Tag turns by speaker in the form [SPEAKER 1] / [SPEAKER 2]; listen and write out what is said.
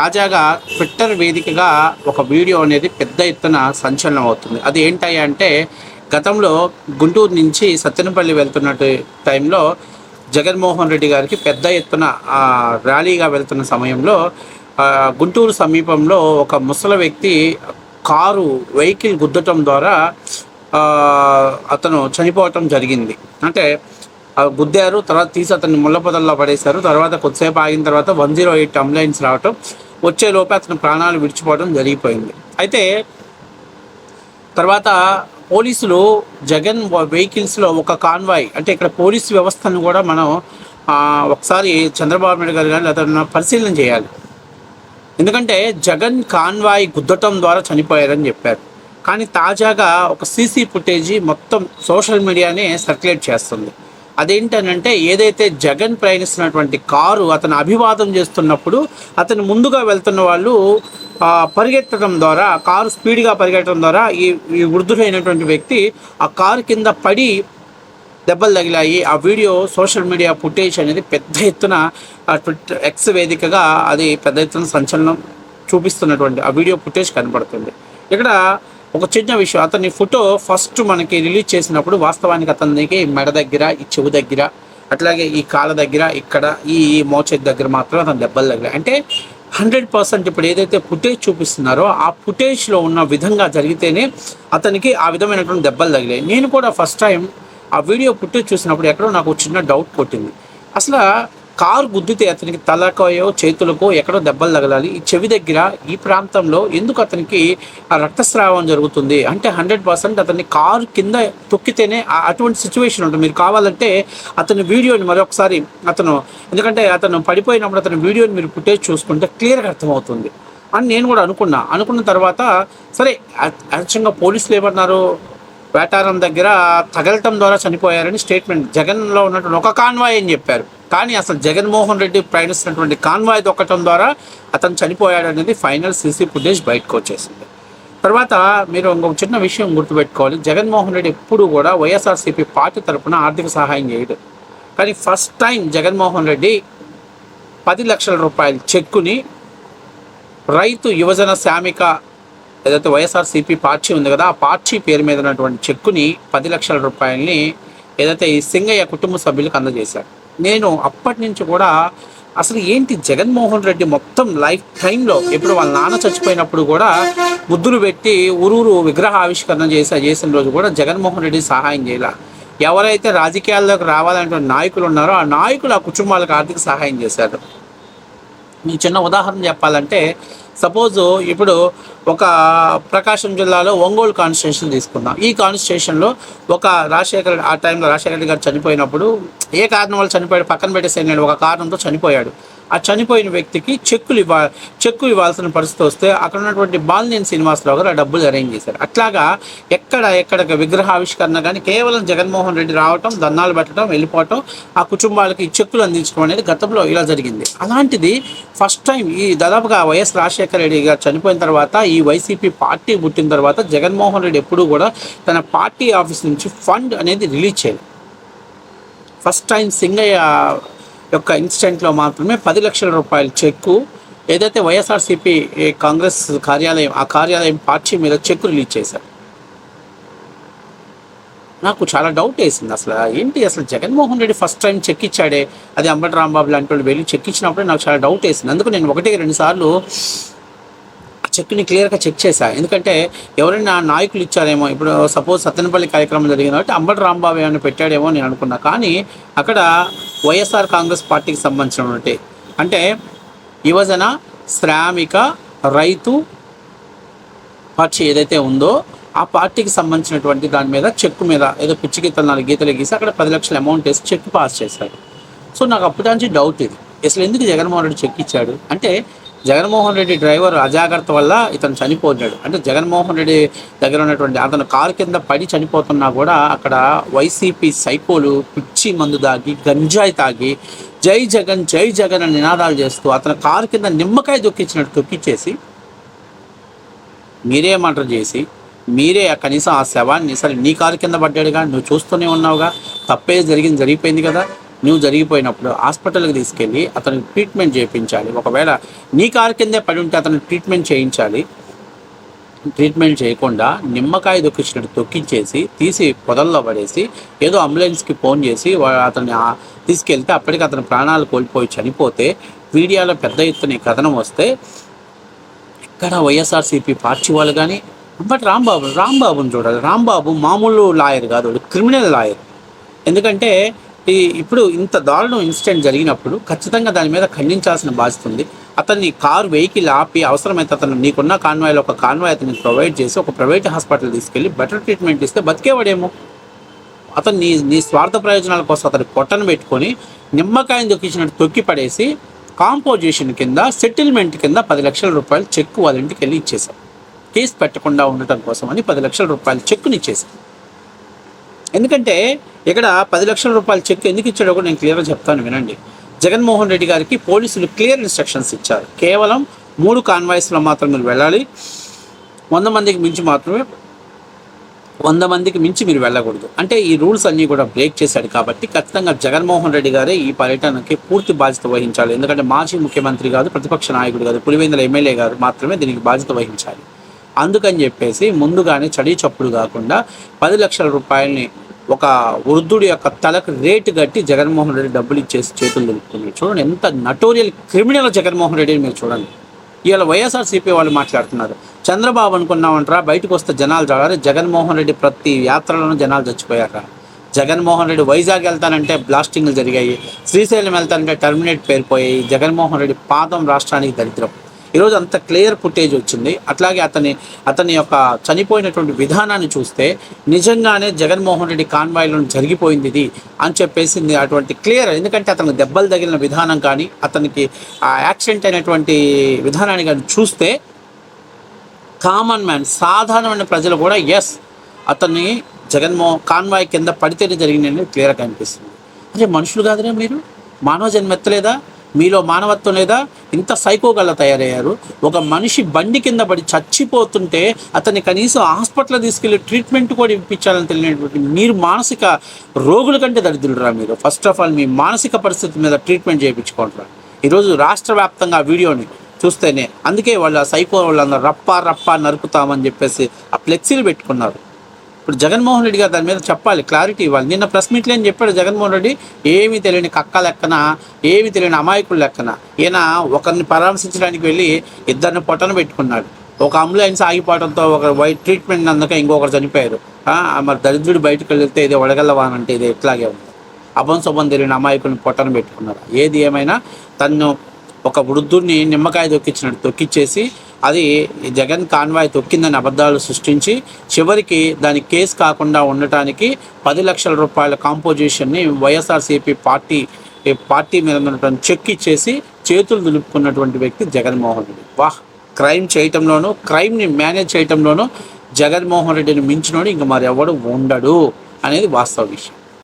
[SPEAKER 1] తాజాగా ట్విట్టర్ వేదికగా ఒక వీడియో అనేది పెద్ద ఎత్తున సంచలనం అవుతుంది. అది ఏంటయ్యా అంటే గతంలో గుంటూరు నుంచి సత్తెనపల్లి వెళ్తున్న టైంలో జగన్మోహన్ రెడ్డి గారికి పెద్ద ఎత్తున ర్యాలీగా వెళ్తున్న సమయంలో గుంటూరు సమీపంలో ఒక ముసలి వ్యక్తి కారు వెహికల్ గుద్దటం ద్వారా అతను చనిపోవటం జరిగింది. అంటే గుద్దారు తర్వాత తీసి అతన్ని ముళ్ళపొదల్లో పడేశారు. తర్వాత కొద్దిసేపు ఆగిన తర్వాత వన్ జీరో ఎయిట్ అంబులెన్స్ రావటం వచ్చే లోపే అతని ప్రాణాలు విడిచిపోవడం జరిగిపోయింది. అయితే తర్వాత పోలీసులు జగన్ వెహికల్స్లో ఒక కాన్వాయ్ అంటే ఇక్కడ పోలీస్ వ్యవస్థను కూడా మనం ఒకసారి చంద్రబాబు నాయుడు గారు కానీ అతను పరిశీలన చేయాలి. ఎందుకంటే జగన్ కాన్వాయ్ గుద్దటం ద్వారా చనిపోయారని చెప్పారు. కానీ తాజాగా ఒక సీసీ ఫుటేజీ మొత్తం సోషల్ మీడియానే సర్క్యులేట్ చేస్తుంది. అదేంటనంటే ఏదైతే జగన్ ప్రయాణిస్తున్నటువంటి కారు అతను అభివాదం చేస్తున్నప్పుడు అతను ముందుగా వెళ్తున్న వాళ్ళు పరిగెత్తడం ద్వారా కారు స్పీడ్గా పరిగెత్తడం ద్వారా ఈ ఈ వృద్ధుడైనటువంటి వ్యక్తి ఆ కారు కింద పడి దెబ్బలు తగిలాయి. ఆ వీడియో సోషల్ మీడియా ఫుటేజ్ అనేది పెద్ద ఎత్తున ట్విట్టర్ ఎక్స్ వేదికగా అది పెద్ద ఎత్తున సంచలనం చూపిస్తున్నటువంటి ఆ వీడియో ఫుటేజ్ కనబడుతుంది. ఇక్కడ ఒక చిన్న విషయం. అతని ఫోటో ఫస్ట్ మనకి రిలీజ్ చేసినప్పుడు వాస్తవానికి అతనికి మెడ దగ్గర ఈ చెవు దగ్గర అట్లాగే ఈ కాళ్ళ దగ్గర ఇక్కడ ఈ మోచేతి దగ్గర మాత్రం అతను దెబ్బలు దగ్గర అంటే హండ్రెడ్ పర్సెంట్ ఇప్పుడు ఏదైతే ఫుటేజ్ చూపిస్తున్నారో ఆ ఫుటేజ్లో ఉన్న విధంగా జరిగితేనే అతనికి ఆ విధమైనటువంటి దెబ్బలు తగిలాయి. నేను కూడా ఫస్ట్ టైం ఆ వీడియో ఫుటేజ్ చూసినప్పుడు ఎక్కడో నాకు చిన్న డౌట్ కొట్టింది. అసలు కారు గుద్దితే అతనికి తలకయో చేతులకో ఎక్కడో దెబ్బలు తగలాలి. ఈ చెవి దగ్గర ఈ ప్రాంతంలో ఎందుకు అతనికి ఆ రక్తస్రావం జరుగుతుంది? అంటే హండ్రెడ్ పర్సెంట్ అతన్ని కారు కింద తొక్కితేనే అటువంటి సిచ్యువేషన్ ఉంటుంది. మీరు కావాలంటే అతని వీడియోని మరొకసారి అతను ఎందుకంటే అతను పడిపోయినప్పుడు అతని వీడియోని మీరు ఫుటేజ్ చూసుకుంటే క్లియర్గా అర్థమవుతుంది. అని నేను కూడా అనుకున్నా. అనుకున్న తర్వాత సరే యాక్చువల్గా పోలీసులు ఏమన్నారు? వేటారం దగ్గర తగలటం ద్వారా చనిపోయారని స్టేట్మెంట్. జగన్లో ఉన్నటువంటి ఒక కాన్వాయ్ అని చెప్పారు. కానీ అసలు జగన్మోహన్ రెడ్డి ప్రయాణిస్తున్నటువంటి కాన్వాయ్ దొక్కటం ద్వారా అతను చనిపోయాడనేది ఫైనల్ సీసీ ఫుటేజ్ బయటకు వచ్చేసింది. తర్వాత మీరు ఇంకొక చిన్న విషయం గుర్తుపెట్టుకోవాలి. జగన్మోహన్ రెడ్డి ఎప్పుడు కూడా వైఎస్ఆర్సీపీ పార్టీ తరఫున ఆర్థిక సహాయం చేయడు. కానీ ఫస్ట్ టైం జగన్మోహన్ రెడ్డి పది లక్షల రూపాయల చెక్కుని రైతు యువజన శ్రామిక ఏదైతే వైఎస్ఆర్సీపీ పార్టీ ఉంది కదా ఆ పార్టీ పేరు మీద ఉన్నటువంటి చెక్కుని పది లక్షల రూపాయలని ఏదైతే ఈ సింగయ్య కుటుంబ సభ్యులకు అందజేశారు నేను అప్పటి నుంచి కూడా అసలు ఏంటి జగన్మోహన్ రెడ్డి మొత్తం లైఫ్ టైంలో ఎప్పుడు వాళ్ళ నాన్న చచ్చిపోయినప్పుడు కూడా ముద్దులు పెట్టి ఊరూరు విగ్రహ ఆవిష్కరణ చేసే చేసిన రోజు కూడా జగన్మోహన్ రెడ్డి సహాయం చేయాల. ఎవరైతే రాజకీయాల్లోకి రావాలంటే నాయకులు ఉన్నారో ఆ నాయకులు ఆ కుటుంబాలకు ఆర్థిక సహాయం చేశారు. మీ చిన్న ఉదాహరణ చెప్పాలంటే సపోజు ఇప్పుడు ఒక ప్రకాశం జిల్లాలో ఒంగోలు కాన్స్టిట్యూషన్ తీసుకుందాం. ఈ కాన్స్టిట్యూషన్లో ఒక రాజశేఖర ఆ టైంలో రాజశేఖర రెడ్డి గారు చనిపోయినప్పుడు ఏ కారణం వల్ల చనిపోయాడు? పక్కన పెట్టేసేయండి ఒక కారణంతో చనిపోయాడు. ఆ చనిపోయిన వ్యక్తికి చెక్కులు ఇవ్వ చెక్కు ఇవ్వాల్సిన పరిస్థితి వస్తే అక్కడ ఉన్నటువంటి బాలినేని శ్రీనివాసరావు గారు ఆ డబ్బులు అరేంజ్ చేశారు. అట్లాగా ఎక్కడ ఎక్కడ విగ్రహ ఆవిష్కరణ కానీ కేవలం జగన్మోహన్ రెడ్డి రావటం దన్నాలు పెట్టడం వెళ్ళిపోవటం ఆ కుటుంబాలకి ఈ చెక్కులు అందించడం అనేది గతంలో ఇలా జరిగింది. అలాంటిది ఫస్ట్ టైం ఈ దాదాపుగా వైఎస్ రాజశేఖర రెడ్డి గారు చనిపోయిన తర్వాత ఈ వైసీపీ పార్టీ పుట్టిన తర్వాత జగన్మోహన్ రెడ్డి ఎప్పుడూ కూడా తన పార్టీ ఆఫీస్ నుంచి ఫండ్ అనేది రిలీజ్ చేయాలి ఫస్ట్ టైం సింగయ్య యొక్క ఇన్సిడెంట్లో మాత్రమే పది లక్షల రూపాయల చెక్కు ఏదైతే వైఎస్ఆర్సీపీ కాంగ్రెస్ కార్యాలయం ఆ కార్యాలయం పార్టీ మీద చెక్కు రిలీజ్ చేశారు. నాకు చాలా డౌట్ వేసింది అసలు. ఏంటి అసలు Jaganmohan Reddy first time check ఇచ్చాడే? అది అంబటి రాంబాబు లాంటి వాళ్ళు వెళ్ళి చెక్ ఇచ్చినప్పుడే నాకు చాలా డౌట్ వేసింది. అందుకు నేను ఒకటి రెండు సార్లు చెక్ని క్లియర్గా చెక్ చేశా. ఎందుకంటే ఎవరైనా నాయకులు ఇచ్చారేమో ఇప్పుడు సపోజ్ సత్తెనపల్లి కార్యక్రమం జరిగింది కాబట్టి అంబటి రాంబాబు ఏమైనా పెట్టాడేమో నేను అనుకున్నా. కానీ అక్కడ వైఎస్ఆర్ కాంగ్రెస్ పార్టీకి సంబంధించినటువంటి అంటే యువజన శ్రామిక రైతు పార్టీ ఏదైతే ఉందో ఆ పార్టీకి సంబంధించినటువంటి దాని మీద చెక్ మీద ఏదో పిచ్చి గీతలు నాలుగు గీతలు గీసి అక్కడ పది లక్షల అమౌంట్ వేసి చెక్ పాస్ చేశారు. సో నాకు అప్పటి నుంచి డౌట్ ఇది. అసలు ఎందుకు జగన్మోహన్ రెడ్డి చెక్ ఇచ్చాడు? అంటే జగన్మోహన్ రెడ్డి డ్రైవర్ అజాగ్రత్త వల్ల ఇతను చనిపోయాడు. అంటే జగన్మోహన్ రెడ్డి దగ్గర ఉన్నటువంటి అతను కారు కింద పడి చనిపోతున్నా కూడా అక్కడ వైసీపీ సైకోలు పిచ్చి మందు తాగి గంజాయి తాగి జై జగన్ జై జగన్ అని నినాదాలు చేస్తూ అతను కారు కింద నిమ్మకాయ దొక్కించినట్టు తొక్కిచ్చేసి మీరే మంటలు చేసి మీరే ఆ కనీసం ఆ శవాన్ని సరే నీ కారు కింద పడ్డాడుగా నువ్వు చూస్తూనే ఉన్నావుగా తప్పే జరిగింది జరిగిపోయింది కదా. నువ్వు జరిగిపోయినప్పుడు హాస్పిటల్కి తీసుకెళ్ళి అతనికి ట్రీట్మెంట్ చేయించాలి. ఒకవేళ నీ కారు కిందే పడి ఉంటే అతను ట్రీట్మెంట్ చేయించాలి. ట్రీట్మెంట్ చేయకుండా నిమ్మకాయ దొక్కించినట్టు తొక్కించేసి తీసి పొదల్లో పడేసి ఏదో అంబులెన్స్కి ఫోన్ చేసి అతన్ని తీసుకెళ్తే అప్పటికి అతని ప్రాణాలు కోల్పోయి చనిపోతే మీడియాలో పెద్ద ఎత్తున కథనం వస్తే ఇక్కడ వైఎస్ఆర్సీపీ పార్టీ వాళ్ళు కానీ బట్ రాంబాబు రాంబాబుని చూడాలి. రాంబాబు మామూలు లాయర్ కాదు క్రిమినల్ లాయర్. ఎందుకంటే ఈ ఇప్పుడు ఇంత దారుణం ఇన్సిడెంట్ జరిగినప్పుడు ఖచ్చితంగా దాని మీద ఖండించాల్సిన బాధ్యత ఉంది. అతన్ని కారు వెహికల్ ఆపి అవసరమైతే అతను నీకున్న కాన్వాయ్లో ఒక కాన్వాయ్ అతనికి ప్రొవైడ్ చేసి ఒక ప్రైవేట్ హాస్పిటల్ తీసుకెళ్ళి బెటర్ ట్రీట్మెంట్ ఇస్తే బతికేవాడేమో. అతను నీ నీ స్వార్థ ప్రయోజనాల కోసం అతని పొట్టను పెట్టుకొని నిమ్మకాయని దొక్కించినట్టు తొక్కి పడేసి కాంపోజిషన్ కింద సెటిల్మెంట్ కింద పది లక్షల రూపాయలు చెక్ వాళ్ళ ఇంటికి వెళ్ళి ఇచ్చేశాం కేసు పెట్టకుండా ఉండటం కోసం అని పది లక్షల రూపాయలు చెక్కుని ఇచ్చేశాం ఎందుకంటే ఇక్కడ పది లక్షల రూపాయల చెక్ ఎందుకు ఇచ్చాడో కూడా నేను క్లియర్గా చెప్తాను వినండి. జగన్మోహన్ రెడ్డి గారికి పోలీసులు క్లియర్ ఇన్స్ట్రక్షన్స్ ఇచ్చారు. కేవలం మూడు కాన్వాయిస్లో మాత్రం మీరు వెళ్ళాలి. వంద మందికి మించి మాత్రమే వంద మందికి మించి మీరు వెళ్ళకూడదు. అంటే ఈ రూల్స్ అన్నీ కూడా బ్రేక్ చేశాడు కాబట్టి ఖచ్చితంగా జగన్మోహన్ రెడ్డి గారే ఈ పర్యటనకి పూర్తి బాధ్యత వహించాలి. ఎందుకంటే మాజీ ముఖ్యమంత్రి కాదు ప్రతిపక్ష నాయకుడు కాదు పులివెందుల ఎమ్మెల్యే గారు మాత్రమే దీనికి బాధ్యత వహించాలి. అందుకని చెప్పేసి ముందుగానే చడి చప్పుడు కాకుండా పది లక్షల రూపాయలని ఒక వృద్ధుడి యొక్క తలకు రేటు కట్టి జగన్మోహన్ రెడ్డి డబ్బులు ఇచ్చేసి చేతులు దొరుకుతున్నాయి చూడండి ఎంత నటోరియల్ క్రిమినల్ జగన్మోహన్ రెడ్డిని మీరు చూడండి. ఇవాళ వైఎస్ఆర్సీపీ వాళ్ళు మాట్లాడుతున్నారు. చంద్రబాబు అనుకున్నామంటారా బయటకు వస్తే జనాలు చూడాలి. జగన్మోహన్ రెడ్డి ప్రతి యాత్రలోనూ జనాలు చచ్చిపోయారా జగన్మోహన్ రెడ్డి వైజాగ్ వెళ్తానంటే బ్లాస్టింగ్లు జరిగాయి. శ్రీశైలం వెళ్తానంటే టర్మినేట్ పేరుపోయాయి. జగన్మోహన్ రెడ్డి పాదం రాష్ట్రానికి దరిద్రం. ఈరోజు అంత క్లియర్ ఫుటేజ్ వచ్చింది. అట్లాగే అతని అతని యొక్క చనిపోయినటువంటి విధానాన్ని చూస్తే నిజంగానే జగన్మోహన్ రెడ్డి కాన్వాయ్లో జరిగిపోయింది ఇది అని చెప్పేసి అటువంటి క్లియర్ ఎందుకంటే అతనికి దెబ్బలు తగిలిన విధానం కానీ అతనికి ఆ యాక్సిడెంట్ అయినటువంటి విధానాన్ని కానీ చూస్తే కామన్ మ్యాన్ సాధారణమైన ప్రజలు కూడా ఎస్ అతన్ని జగన్మో కాన్వాయ్ కింద పడితేనే జరిగిందని క్లియర్గా కనిపిస్తుంది అరే మనుషులు కాదురా మీరు? మానవ జన్మ ఎత్తలేదా? మీలో మానవత్వం లేదా? ఇంత సైకోగల తయారయ్యారు. ఒక మనిషి బండి కింద పడి చచ్చిపోతుంటే అతన్ని కనీసం హాస్పిటల్ తీసుకెళ్ళి ట్రీట్మెంట్ కూడా ఇప్పించాలని తెలియనటువంటి మీరు మానసిక రోగుల కంటే దరిద్రులరా మీరు. ఫస్ట్ ఆఫ్ ఆల్ మీ మానసిక పరిస్థితి మీద ట్రీట్మెంట్ చేయించుకుంటారా ఈరోజు రాష్ట్ర వ్యాప్తంగా వీడియోని చూస్తేనే అందుకే వాళ్ళు ఆ సైకో వాళ్ళందరూ రప్ప రప్ప నరుకుతామని చెప్పేసి ఆ ఫ్లెక్సీలు పెట్టుకున్నారు. ఇప్పుడు జగన్మోహన్ రెడ్డి గారు దాని మీద చెప్పాలి క్లారిటీ ఇవ్వాలి. నిన్న ప్రెస్ మీట్లో ఏం చెప్పాడు జగన్మోహన్ రెడ్డి? ఏమీ తెలియని కక్క లెక్కన? ఏమీ తెలియని అమాయకుల లెక్కన? ఈయన ఒకరిని పరామర్శించడానికి వెళ్ళి ఇద్దరిని పొట్టన పెట్టుకున్నాడు. ఒక అంబులెన్స్ ఆగిపోవడంతో ఒక వైట్ ట్రీట్మెంట్ అందుక ఇంకొకరు చనిపోయారు. మరి దరిద్రుడు బయటకు వెళ్తే ఇది వడగల్లవానంటే ఇది ఎట్లాగే ఉంది? అభం శుభం తెలియని అమాయకుల్ని పొట్టన పెట్టుకున్నారు ఏది ఏమైనా తను ఒక వృద్ధుడిని నిమ్మకాయ తొక్కించినట్టు తొక్కిచ్చేసి అది జగన్ కాన్వాయ్ తొక్కిందని అబద్ధాలు సృష్టించి చివరికి దాని కేసు కాకుండా ఉండటానికి పది లక్షల రూపాయల కాంపోజిషన్ని వైఎస్ఆర్సీపీ పార్టీ పార్టీ మీద ఉన్నటువంటి చెక్ ఇచ్చేసి చేతులు దులుపుకున్నటువంటి వ్యక్తి జగన్మోహన్ రెడ్డి. వాహ్! క్రైమ్ చేయటంలోనూ క్రైమ్ని మేనేజ్ చేయటంలోనూ జగన్మోహన్ రెడ్డిని మించినోడు ఇంక మరి ఎవడు ఉండడు అనేది వాస్తవ విషయం.